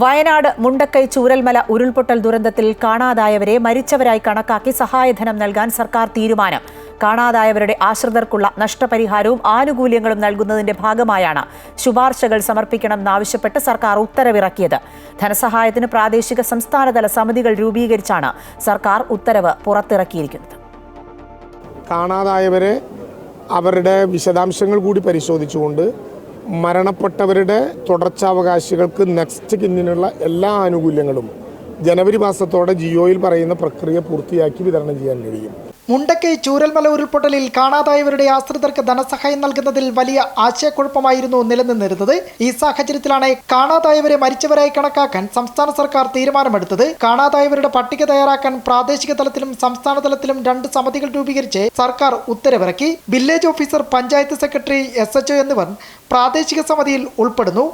വയനാട് മുണ്ടക്കൈ ചൂരൽമല ഉരുൾപൊട്ടൽ ദുരന്തത്തിൽ കാണാതായവരെ മരിച്ചവരായി കണക്കാക്കി സഹായധനം നൽകാൻ സർക്കാർ തീരുമാനം. കാണാതായവരുടെ ആശ്രിതർക്കുള്ള നഷ്ടപരിഹാരവും ആനുകൂല്യങ്ങളും നൽകുന്നതിന്റെ ഭാഗമായാണ് ശുപാർശകൾ സമർപ്പിക്കണമെന്നാവശ്യപ്പെട്ട് സർക്കാർ ഉത്തരവിറക്കിയത്. ധനസഹായത്തിന് പ്രാദേശിക സംസ്ഥാനതല സമിതികൾ രൂപീകരിച്ചാണ് സർക്കാർ ഉത്തരവ് പുറത്തിറക്കിയിരിക്കുന്നത്. കാണാതായവരെ അവരുടെ വിശദാംശങ്ങൾ കൂടി പരിശോധിച്ചുകൊണ്ട് മരണപ്പെട്ടവരുടെ തുടർച്ചാവകാശികൾക്ക് നെക്സ്റ്റ് കിന്നിനുള്ള എല്ലാ ആനുകൂല്യങ്ങളും ജനുവരി മാസത്തോടെ ജിയോയിൽ പറയുന്ന പ്രക്രിയ പൂർത്തിയാക്കി വിതരണം ചെയ്യാൻ കഴിയും. മുണ്ടക്കൈ ചൂരൽമല ഉരുൾപൊട്ടലിൽ കാണാതായവരുടെ ആശ്രിതർക്ക് ധനസഹായം നൽകുന്നതിൽ വലിയ ആശയക്കുഴപ്പമായിരുന്നു നിലനിന്നിരുന്നത്. ഈ സാഹചര്യത്തിലാണ് കാണാതായവരെ മരിച്ചവരായി കണക്കാക്കാൻ സംസ്ഥാന സർക്കാർ തീരുമാനമെടുത്തത്. കാണാതായവരുടെ പട്ടിക തയ്യാറാക്കാൻ പ്രാദേശിക തലത്തിലും സംസ്ഥാന തലത്തിലും രണ്ട് സമിതികൾ രൂപീകരിച്ച് സർക്കാർ ഉത്തരവിറക്കി. Village officer panchayat secretary S എന്നിവർ പ്രാദേശിക സമിതിയിൽ ഉൾപ്പെടുന്നു.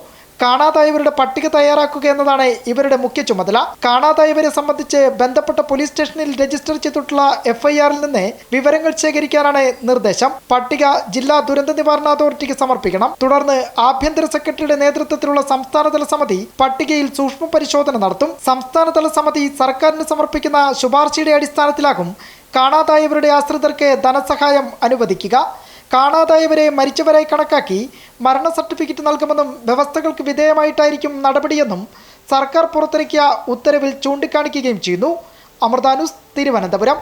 കാണാതായവരുടെ പട്ടിക തയ്യാറാക്കുക എന്നതാണ് ഇവരുടെ മുഖ്യ ചുമതല. കാണാതായവരെ സംബന്ധിച്ച് ബന്ധപ്പെട്ട പോലീസ് സ്റ്റേഷനിൽ രജിസ്റ്റർ ചെയ്തിട്ടുള്ള എഫ്ഐആറിൽ നിന്ന് വിവരങ്ങൾ ശേഖരിക്കാനാണ് നിർദ്ദേശം. പട്ടിക ജില്ലാ ദുരന്ത നിവാരണ അതോറിറ്റിക്ക് സമർപ്പിക്കണം. തുടർന്ന് ആഭ്യന്തര സെക്രട്ടറിയുടെ നേതൃത്വത്തിലുള്ള സംസ്ഥാനതല സമിതി പട്ടികയിൽ സൂക്ഷ്മ പരിശോധന നടത്തും. സംസ്ഥാനതല സമിതി സർക്കാരിന് സമർപ്പിക്കുന്ന ശുപാർശയുടെ അടിസ്ഥാനത്തിലാകും കാണാതായവരുടെ ആശ്രിതർക്ക് ധനസഹായം അനുവദിക്കുക. കാണാതായവരെ മരിച്ചവരായി കണക്കാക്കി മരണ സർട്ടിഫിക്കറ്റ് നൽകുമെന്നും വ്യവസ്ഥകൾക്ക് വിധേയമായിട്ടായിരിക്കും നടപടിയെന്നും സർക്കാർ പുറത്തിറക്കിയ ഉത്തരവിൽ ചൂണ്ടിക്കാണിക്കുകയും ചെയ്യുന്നു. അമൃതാനുസ് തിരുവനന്തപുരം.